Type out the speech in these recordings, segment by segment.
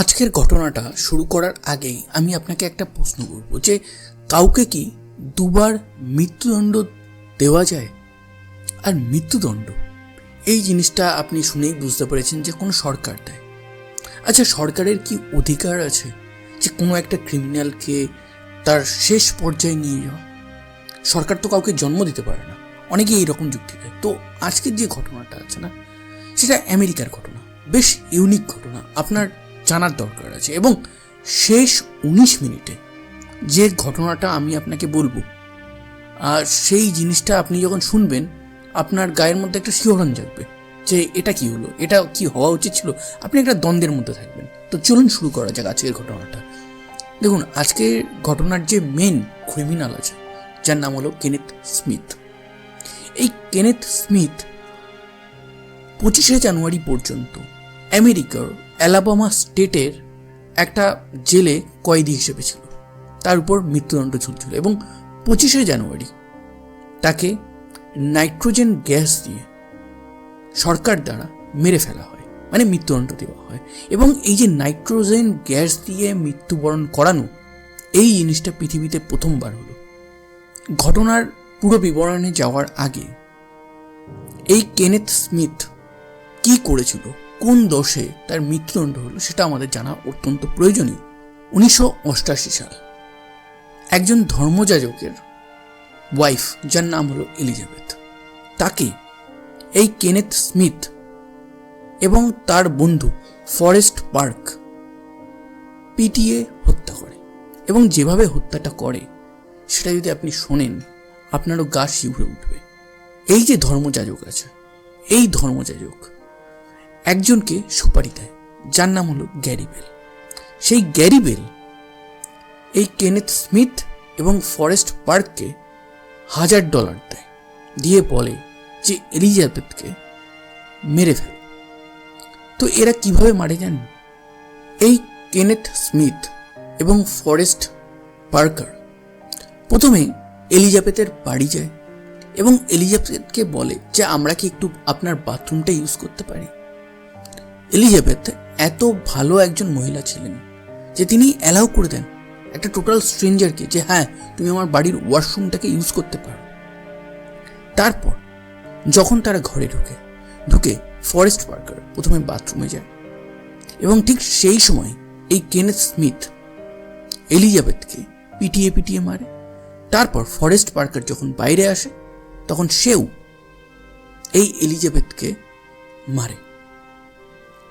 আজকের ঘটনাটা শুরু করার আগেই আমি আপনাকে একটা প্রশ্ন করব যে কাউকে কি দুবার মৃত্যুদণ্ড দেওয়া যায়? আর মৃত্যুদণ্ড, এই জিনিসটা আপনি শুনেই বুঝতে পেরেছেন যে কোনো সরকার দেয়। আচ্ছা সরকারের কি অধিকার আছে যে কোনো একটা ক্রিমিনালকে তার শেষ পর্যায়ে নিয়ে যাওয়া? সরকার তো কাউকে জন্ম দিতে পারে না। অনেকেই এইরকম যুক্তি দেয়। তো আজকের যে ঘটনাটা আছে না, সেটা আমেরিকার ঘটনা, বেশ ইউনিক ঘটনা। আপনার জানার দরকার আছে। এবং শেষ উনিশ মিনিটে যে ঘটনাটা আমি আপনাকে বলব, আর সেই জিনিসটা আপনি যখন শুনবেন, আপনার গায়ের মধ্যে একটা শিহরণ জাগবে যে এটা কি হলো, এটা কি হওয়া উচিত ছিল। আপনি একটা দ্বন্দ্বের মধ্যে থাকবেন। তো চলুন শুরু করা যাক আজকের ঘটনাটা। দেখুন, আজকের ঘটনার যে মেন ক্রিমিনাল আছে, যার নাম হলো কেনেথ স্মিথ এই কেনেথ স্মিথ পঁচিশে জানুয়ারি পর্যন্ত আমেরিকার অ্যালাবামা স্টেটের একটা জেলে কয়েদি হিসেবে ছিল। তার উপর মৃত্যুদণ্ড ঝুলছিল এবং পঁচিশে জানুয়ারি তাকে নাইট্রোজেন গ্যাস দিয়ে সরকার দ্বারা মেরে ফেলা হয় মানে মৃত্যুদণ্ড দেওয়া হয় এবং এই যে নাইট্রোজেন গ্যাস দিয়ে মৃত্যুবরণ করানো, এই জিনিসটা পৃথিবীতে প্রথমবার হলো। ঘটনার পুরো বিবরণে যাওয়ার আগে এই কেনেথ স্মিথ কি করেছিল? কোন দোষে তার মৃত্যুদণ্ড হলো সেটা আমাদের জানা অত্যন্ত প্রয়োজনীয়। উনিশশো অষ্টাশি সাল। একজন ধর্মযাজকের ওয়াইফ যার নাম হলো এলিজাবেথ তাকে এই কেনেথ স্মিথ এবং তার বন্ধু ফরেস্ট পার্ক পিটিয়ে হত্যা করে এবং যেভাবে হত্যাটা করে, সেটা যদি আপনি শোনেন, আপনারও গা শিউরে উঠবে। এই যে ধর্মযাজক আছে, এই ধর্মযাজক একজনকে সুপারি দেয়, যার নাম হলো গ্যারিবেল। সেই গ্যারিবেল এই কেনেথ স্মিথ এবং ফরেস্ট পার্ককে হাজার ডলার দেয়, দিয়ে বলে যে এলিজাবেথকে মেরে ফেল। তো এরা কীভাবে মারে জানেন? এই কেনেথ স্মিথ এবং ফরেস্ট পার্কার প্রথমে এলিজাবেথের বাড়ি যায় এবং এলিজাবেথকে বলে যে আমরা কি একটু আপনার বাথরুমটা ইউজ করতে পারি? এলিজাবেথ এত ভালো একজন মহিলা ছিলেন যে তিনি অ্যালাউ করে দেন একটা টোটাল স্ট্রেঞ্জারকে যে হ্যাঁ তুমি আমার বাড়ির ওয়াশরুমটাকে ইউজ করতে পারো। তারপর যখন তারা ঘরে ঢুকে ঢুকে ফরেস্ট পার্কার প্রথমে বাথরুমে যায় এবং ঠিক সেই সময় এই কেনেথ স্মিথ এলিজাবেথকে পিটিয়ে পিটিয়ে মারে। তারপর ফরেস্ট পার্কার যখন বাইরে আসে, তখন সেও এই এলিজাবেথকে মারে।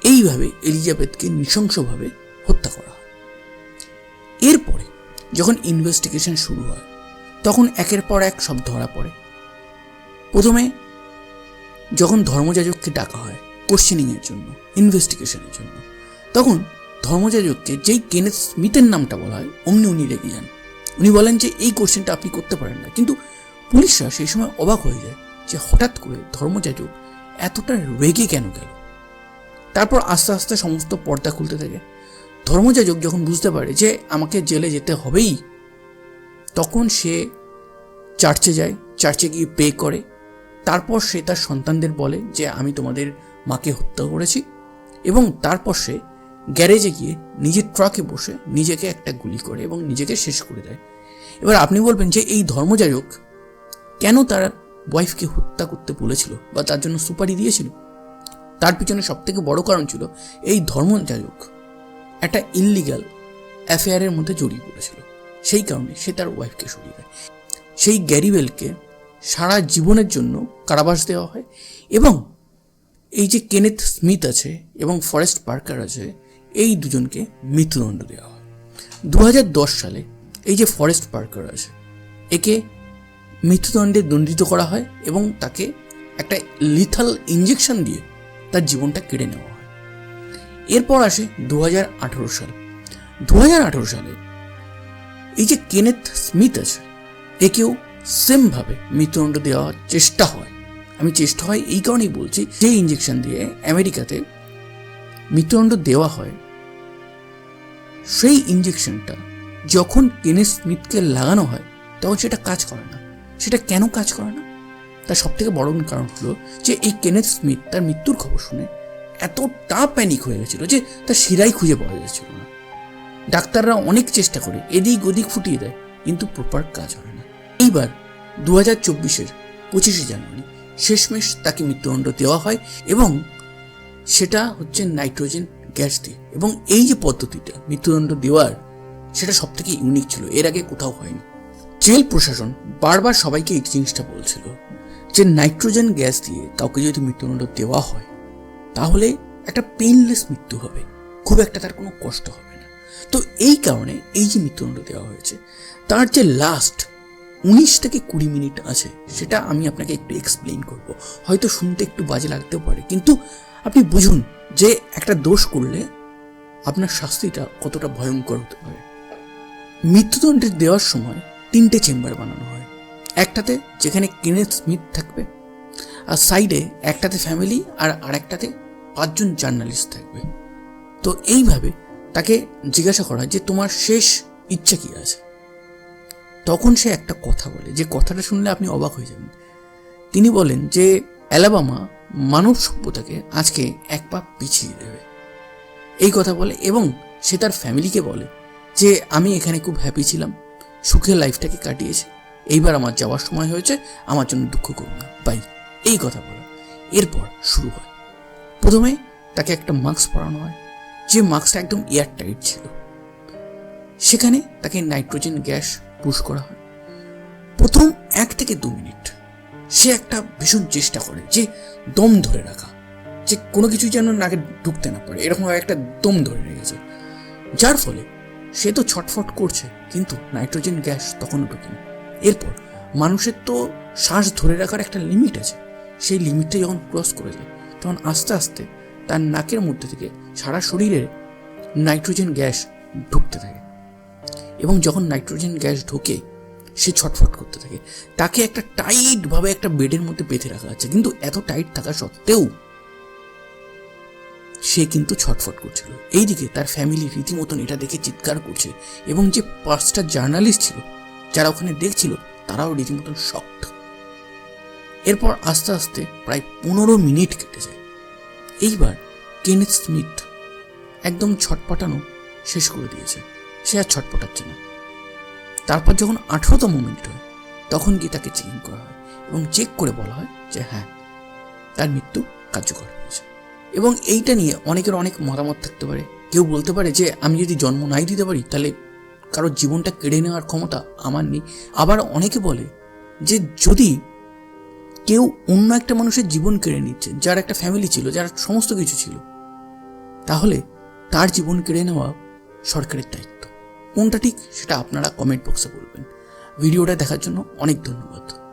এইভাবে এলিজাবেথকে নৃশংসভাবে হত্যা করা হয়। এরপরে যখন ইনভেস্টিগেশন শুরু হয়, তখন একের পর এক সব ধরা পড়ে। প্রথমে যখন ধর্মযাজককে ডাকা হয় কোশ্চেনিংয়ের জন্য ইনভেস্টিগেশনের জন্য, তখন ধর্মযাজককে যেই কেনেথ স্মিথের নামটা বলা হয়, অমনি উনি রেগে যান। উনি বলেন যে, এই কোশ্চেনটা আপনি করতে পারেন না। কিন্তু পুলিশরা সেই সময় অবাক হয়ে যায় যে, হঠাৎ করে ধর্মযাজক এতটা রেগে কেন গেল? তারপর আস্তে আস্তে সমস্ত পর্দা খুলতে থাকে। ধর্মযাজক যখন বুঝতে পারে যে আমাকে জেলে যেতে হবেই, তখন সে চার্চে যায়, চার্চে গিয়ে পে করে। তারপর সে তার সন্তানদের বলে যে, আমি তোমাদের মাকে হত্যা করেছি। এবং তারপর সে গ্যারেজে গিয়ে নিজের ট্রাকে বসে নিজেকে একটা গুলি করে এবং নিজেকে শেষ করে দেয়। এবার আপনি বলবেন যে, এই ধর্মযাজক কেন তার ওয়াইফকে হত্যা করতে বলেছিল বা তার জন্য সুপারি দিয়েছিল? তার পিছনে সব থেকে বড় কারণ ছিল এই ধর্মযাজক একটা ইললিগাল অ্যাফেয়ারের মধ্যে জড়িয়ে পড়েছিল। সেই কারণে সে তার ওয়াইফকে সরিয়ে দেয়। সেই গ্যারিবেলকে সারা জীবনের জন্য কারাবাস দেওয়া হয় এবং এই যে কেনেথ স্মিথ আছে এবং ফরেস্ট পার্কার আছে, এই দুজনকে মৃত্যুদণ্ড দেওয়া হয়। দু দশ সালে এই যে ফরেস্ট পার্কার আছে, একে মৃত্যুদণ্ডে দণ্ডিত করা হয় এবং তাকে একটা লিথাল ইঞ্জেকশন দিয়ে তার জীবনটা কেড়ে নেওয়া হয়। এরপর আসে দু হাজার আঠারো সাল। দু সালে এই যে কেনেথ স্মিথ আছে, একেও সেমভাবে মৃত্যুদণ্ড দেওয়ার চেষ্টা হয়। আমি চেষ্টা হয় এই কারণেই বলছি, যে ইঞ্জেকশন দিয়ে আমেরিকাতে মৃত্যুদণ্ড দেওয়া হয়, সেই ইঞ্জেকশনটা যখন কেনেথ স্মিথকে লাগানো হয়, তখন সেটা কাজ করে না। সেটা কেন কাজ করে না? তার সব থেকে বড় কারণ হলো যে এই কেনেথ স্মিথ তার মৃত্যুর খবর শুনে এতটা প্যানিক হয়ে গেছিল যে তার শিরাই খুঁজে পাওয়া যাচ্ছিল না। ডাক্তাররা অনেক চেষ্টা করে, এদিক ওদিক ফুটিয়ে দেয়, কিন্তু প্রপার কাজ হয় না। এইবার দু হাজার চব্বিশের পঁচিশে জানুয়ারি শেষমেশ তাকে মৃত্যুদণ্ড দেওয়া হয় এবং সেটা হচ্ছে নাইট্রোজেন গ্যাস দিয়ে। এবং এই যে পদ্ধতিটা মৃত্যুদণ্ড দেওয়ার, সেটা সব থেকে ইউনিক ছিল, এর আগে কোথাও হয়নি। জেল প্রশাসন বারবার সবাইকে এই জিনিসটা বলছিল যে নাইট্রোজেন গ্যাস দিয়ে কাউকে যদি মৃত্যুদণ্ড দেওয়া হয়, তাহলে একটা পেইনলেস মৃত্যু হবে। খুব একটা তার কোনো কষ্ট হবে না। তো এই কারণে এই যে মৃত্যুদণ্ড দেওয়া হয়েছে, তার যে লাস্ট উনিশ থেকে কুড়ি মিনিট আছে, সেটা আমি আপনাকে একটু এক্সপ্লেন করব। হয়তো শুনতে একটু বাজে লাগতেও পারে, কিন্তু আপনি বুঝুন যে একটা দোষ করলে আপনার শাস্তিটা কতটা ভয়ঙ্কর হতে পারে। মৃত্যুদণ্ডের দেওয়ার সময় তিনটে চেম্বার বানানো হয়। একটাতে যেখানে কেনেথ স্মিথ থাকবে, আর সাইডে একটাতে ফ্যামিলি আর আরেকটাতে পাঁচজন জার্নালিস্ট থাকবে। তো এইভাবে তাকে জিজ্ঞাসা করা যে, তোমার শেষ ইচ্ছা কি আছে? তখন সে একটা কথা বলে, যে কথাটা শুনলে আপনি অবাক হয়ে যাবেন। তিনি বলেন যে, অ্যালাবামা মানব সভ্যতাকে আজকে এক পা পিছিয়ে দেবে। এই কথা বলে এবং সে তার ফ্যামিলিকে বলে যে, আমি এখানে খুব হ্যাপি ছিলাম সুখে লাইফটাকে কাটিয়েছি। এইবার আমার যাওয়ার সময় হয়েছে, আমার জন্য দুঃখ করো না। বাই। এই কথা বলা। এরপর শুরু হয়। প্রথমে তাকে একটা মাস্ক পরানো হয়, যে মাস্কটা একদম এয়ার টাইট ছিল। সেখানে তাকে নাইট্রোজেন গ্যাস পুশ করা হয়। প্রথম এক থেকে দু মিনিট সে একটা ভীষণ চেষ্টা করে যে দম ধরে রাখা, যে কোনো কিছু যেন নাকে ঢুকতে না পারে, এরকম একটা দম ধরে রেখেছে। যার ফলে সে তো ছটফট করছে, কিন্তু নাইট্রোজেন গ্যাস তখনও ঢোকেনি। এরপর মানুষের তো শ্বাস ধরে রাখার একটা লিমিট আছে। সেই লিমিটটা যখন ক্রস করে যায়, তখন আস্তে আস্তে তার নাকের মধ্যে থেকে সারা শরীরে নাইট্রোজেন গ্যাস ঢুকতে থাকে। এবং যখন নাইট্রোজেন গ্যাস ঢোকে, সে ছটফট করতে থাকে। তাকে একটা টাইটভাবে একটা বেডের মধ্যে বেঁধে রাখা আছে। কিন্তু এত টাইট থাকা সত্ত্বেও সে কিন্তু ছটফট করছিল। এইদিকে তার ফ্যামিলি রীতিমতন এটা দেখে চিৎকার করছে। এবং যে পাঁচটা জার্নালিস্ট ছিল যারা ওখানে দেখছিল, তারাও রীতিমতন শক্ট এরপর আস্তে আস্তে প্রায় পনেরো মিনিট কেটে যায়। এইবার কেনেথ স্মিথ একদম ছটপটানো শেষ করে দিয়েছে। সে আর ছটপটাচ্ছে না। তারপর যখন আঠেরোতম মিনিট হয়, তখন গিয়ে তাকে চেকিং করা হয় এবং চেক করে বলা হয় যে হ্যাঁ তার মৃত্যু কার্যকর হয়েছে। এবং এইটা নিয়ে অনেকের অনেক মতামত থাকতে পারে। কেউ বলতে পারে যে, আমি যদি জন্ম নাই দিতে পারি, তাহলে কারোর জীবনটা কেড়ে নেওয়ার ক্ষমতা আমার নেই। আবার অনেকে বলে যে যদি কেউ অন্য একটা মানুষের জীবন কেড়ে নিচ্ছে, যার একটা ফ্যামিলি ছিল, যার সমস্ত কিছু ছিল, তাহলে তার জীবন কেড়ে নেওয়া সরকারের দায়িত্ব। কোনটা ঠিক সেটা আপনারা কমেন্ট বক্সে বলবেন। ভিডিওটা দেখার জন্য অনেক ধন্যবাদ।